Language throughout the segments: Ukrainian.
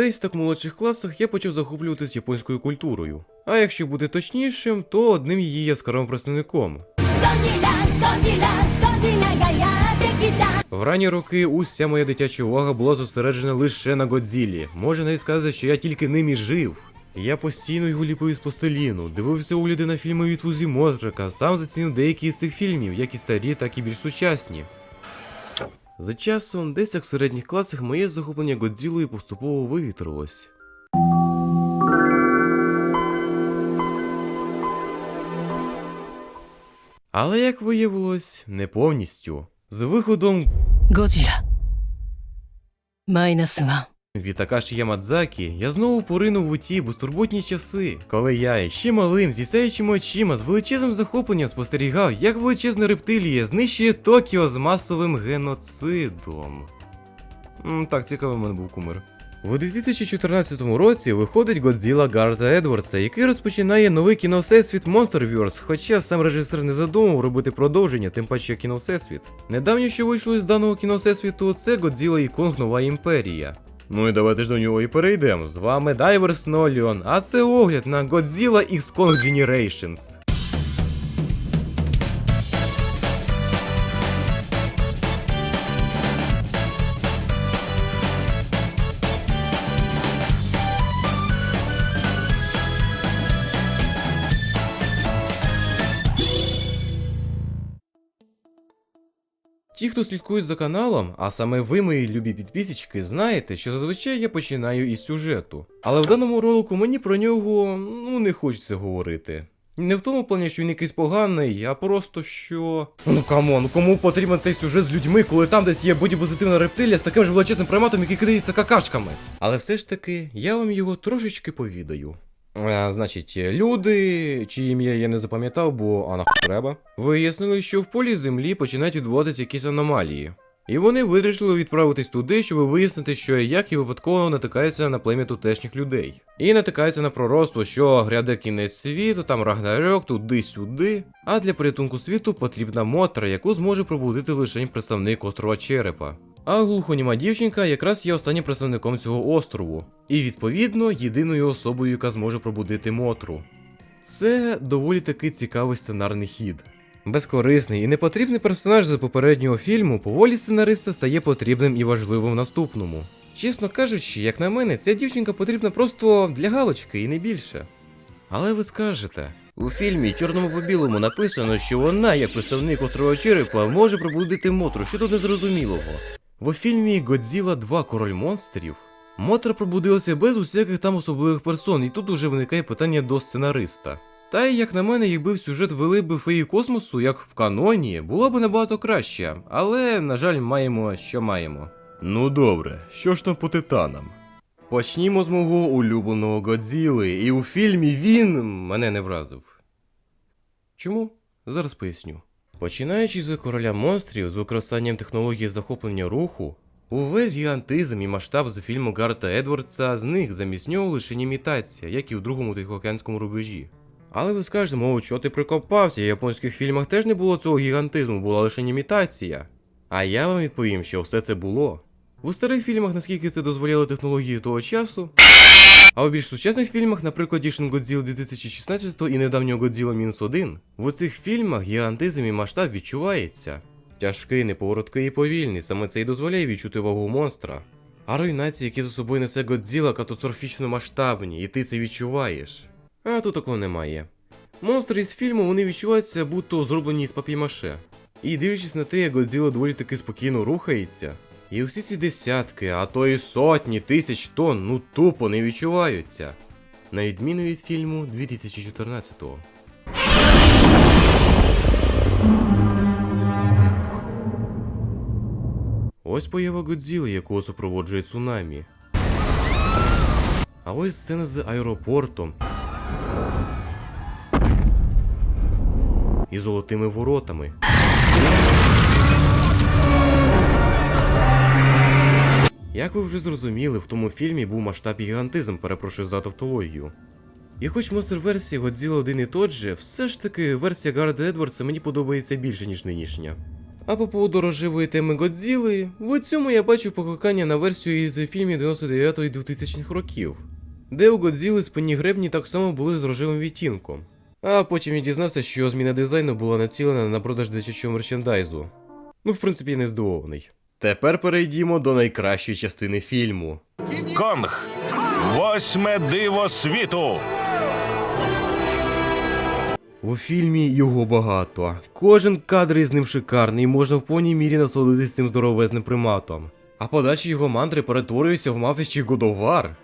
Десь так в молодших класах я почав захоплюватись японською культурою. А якщо бути точнішим, то одним її яскравим представником. В ранні роки уся моя дитяча увага була зосереджена лише на годзілі. Можна навіть сказати, що я тільки ним і жив. Я постійно його ліпив з постеліну, дивився огляди на фільми від Вузі Мотрика, сам зацінив деякі з цих фільмів, як і старі, так і більш сучасні. За часом, десь як в середніх класах, моє захоплення Годзілою поступово вивітрилось. Але як виявилось, не повністю. З виходом Годзіла. Майнас 1 від Такаші Ямадзакі я знову поринув у ті безтурботні часи, коли я ще малим, зі сяючими очима, з величезним захопленням спостерігав, як величезна рептилія знищує Токіо з масовим геноцидом. Так, цікавий мене був кумир. У 2014 році виходить Годзіла Гарта Едвардса, який розпочинає новий кіновсесвіт Monsterverse, хоча сам режисер не задумав робити продовження, тим паче кіновсесвіт. Недавньо, що вийшло із даного кіновсесвіту, це Годзіла і Конг Нова Імперія. Ну і давайте ж до нього і перейдемо. З вами Дайверс Ноліон, а це огляд на Godzilla X Kong Generations. Ті, хто слідкують за каналом, а саме ви, мої любі підписчики, знаєте, що зазвичай я починаю із сюжету. Але в даному ролику мені про нього ну не хочеться говорити. Не в тому плані, що він якийсь поганий, а просто що. Ну камон, кому потрібен цей сюжет з людьми, коли там десь є бодіпозитивна рептилія з таким же величезним приматом, який кидається какашками. Але все ж таки, я вам його трошечки повідаю. А, значить, люди, чиї ім'я я не запам'ятав, бо а нахуй треба, вияснили, що в полі землі починають відбуватися якісь аномалії. І вони вирішили відправитись туди, щоб вияснити, що як і випадково натикаються на плем'я тутешніх людей. І натикаються на пророцтво, що гряде кінець світу, там рагнарьок, туди-сюди. А для порятунку світу потрібна мотра, яку зможе пробудити лише представник острова Черепа. А глухоніма дівчинка якраз є останнім представником цього острову, і відповідно єдиною особою, яка зможе пробудити Мотру. Це доволі таки цікавий сценарний хід. Безкорисний і непотрібний персонаж з попереднього фільму поволі сценариста стає потрібним і важливим в наступному. Чесно кажучи, як на мене, ця дівчинка потрібна просто для галочки і не більше. Але ви скажете, у фільмі чорному по білому написано, що вона, як представник острова Черепа, може пробудити Мотру, що тут незрозумілого. В фільмі Годзіла 2 Король монстрів Мотра пробудилася без усяких там особливих персон, і тут уже виникає питання до сценариста. Та й як на мене, якби в сюжет вели би феї космосу, як в каноні, було б набагато краще, але, на жаль, маємо, що маємо. Ну добре, що ж там по титанам? Почнімо з мого улюбленого Годзіли, і у фільмі він мене не вразив. Чому? Зараз поясню. Починаючи з короля монстрів з використанням технології захоплення руху, увесь гігантизм і масштаб з фільму Гарта Едвардса з них замість нього лише імітація, як і у другому Тихоокеанському рубежі. Але ви скажете, мов, що ти прикопався, в японських фільмах теж не було цього гігантизму, була лише імітація. А я вам відповім, що все це було. У старих фільмах, наскільки це дозволяли технології того часу, а у більш сучасних фільмах, наприклад, Shin Godzilla 2016 і недавнього Godzilla Мінус 1, в цих фільмах гігантизм і масштаб відчувається. Тяжкий, неповороткий і повільний, саме це і дозволяє відчути вагу монстра. А руйнації, які за собою несе Годзіла, катастрофічно масштабні, і ти це відчуваєш. А тут такого немає. Монстри із фільму вони відчуваються, будто зроблені з папімаше. І дивлячись на те, як Годзіла доволі таки спокійно рухається, і усі ці десятки, а то і сотні тисяч тонн, ну тупо не відчуваються. На відміну від фільму 2014-го. Ось поява Годзіли, якого супроводжує цунамі. А ось сцена з аеропортом. І золотими воротами. Як ви вже зрозуміли, в тому фільмі був масштаб і гігантизм, перепрошую за тавтологію. І хоч монстр версії Годзіла один і тот же, все ж таки версія Гарда Едвардса мені подобається більше, ніж нинішня. А по поводу рожевої теми Годзіли, в цьому я бачу покликання на версію із фільмів 99-х і 2000-х років, де у Годзіли спинні гребні так само були з рожевим відтінком. А потім я дізнався, що зміна дизайну була націлена на продаж дитячого мерчендайзу. Ну, в принципі, не здивований. Тепер перейдімо до найкращої частини фільму. Конг. Восьме диво світу. У фільмі його багато. Кожен кадр із ним шикарний, і можна в повній мірі насолодитись цим здоровезним приматом. А подачі його мантри перетворюються в мавпячий годовар.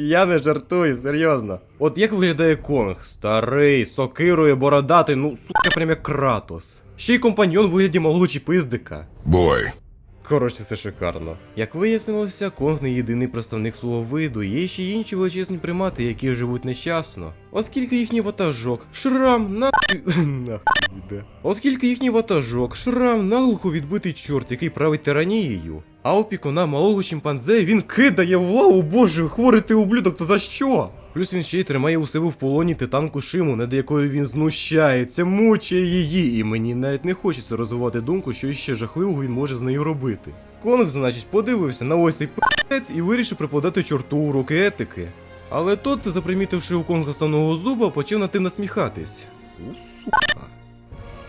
Я не жартую, серйозно. От як виглядає Конг? Старий, сокирує, бородатий, ну сука, прям як Кратос. Ще й компаньон в вигляді малого чіпиздика. Бой. Коротше, це шикарно. Як вияснилося, Конг не єдиний представник свого виду, є ще й інші величезні примати, які живуть нещасно. Оскільки їхній ватажок, шрам, нахуй іде. Оскільки їхній ватажок, шрам, наглухо відбитий чорт, який править тиранією. А опікуна малого чимпанзе він кидає в лаву, боже, хворий ти ублюдок, то за що? Плюс він ще й тримає у себе в полоні титанку Шиму, над якою він знущається, мучає її, і мені навіть не хочеться розвивати думку, що іще жахливого він може з нею робити. Конг, значить, подивився на ось цей п***ець і вирішив преподати чорту уроки етики. Але тот, запримітивши у Конга станого зуба, почав над тим насміхатись. У сука.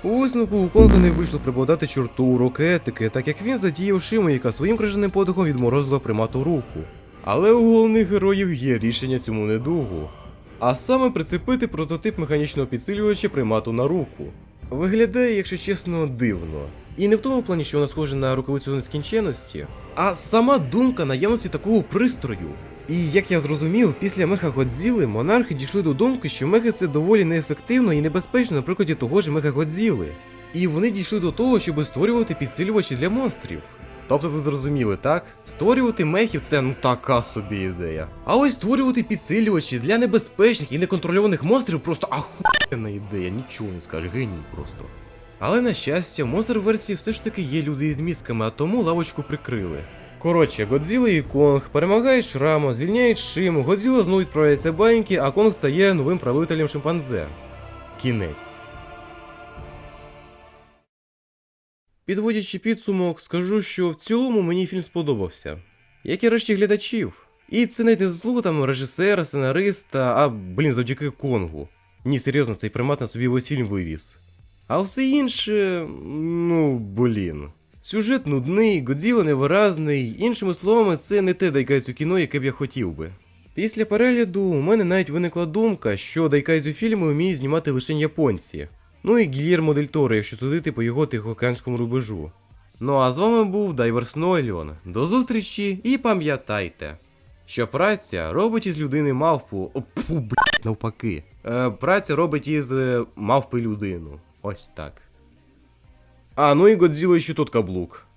У висновку у Конга не вийшло преподати чорту уроки етики, так як він задіяв Шиму, яка своїм крижаним подихом відморозила примату руку. Але у головних героїв є рішення цьому недугу. А саме прицепити прототип механічного підсилювача примату на руку. Виглядає, якщо чесно, дивно. І не в тому плані, що вона схожа на рукавицю нескінченності, а сама думка наявності такого пристрою. І як я зрозумів, після меха Годзіли монархи дійшли до думки, що мехи це доволі неефективно і небезпечно на прикладі того ж меха Годзіли. І вони дійшли до того, щоб створювати підсилювачі для монстрів. Тобто ви зрозуміли, так? Створювати мехів це ну така собі ідея. А ось створювати підсилювачі для небезпечних і неконтрольованих монстрів просто ахуєнна ідея, нічого не скажеш, геній просто. Але на щастя, в монстр версії все ж таки є люди із мізками, а тому лавочку прикрили. Коротше, Годзіла і Конг перемагають Шрама, звільняють Шиму, Годзіла знову відправляється баньки, а Конг стає новим правителем шимпанзе. Кінець. Підводячи підсумок, скажу, що в цілому мені фільм сподобався, як і решті глядачів. І це не заслуга там режисера, сценариста, а блін, завдяки Конгу. Ні, серйозно, цей примат на собі весь фільм вивіз. А все інше, ну блін. Сюжет нудний, Годзіла невиразний, іншими словами, це не те дайкайцю кіно, яке б я хотів би. Після перегляду у мене навіть виникла думка, що дайкайцю фільми вміють знімати лише японці. Ну і Гільєрмо Дель Торо, якщо судити по його тихоокеанському рубежу. Ну а з вами був Дайвер Нойліон. До зустрічі і пам'ятайте, що праця робить із людини мавпу. О, пфу, блядь, навпаки. Е, праця робить із е, мавпи людину. Ось так. А, ну і Годзіла ще тут каблук.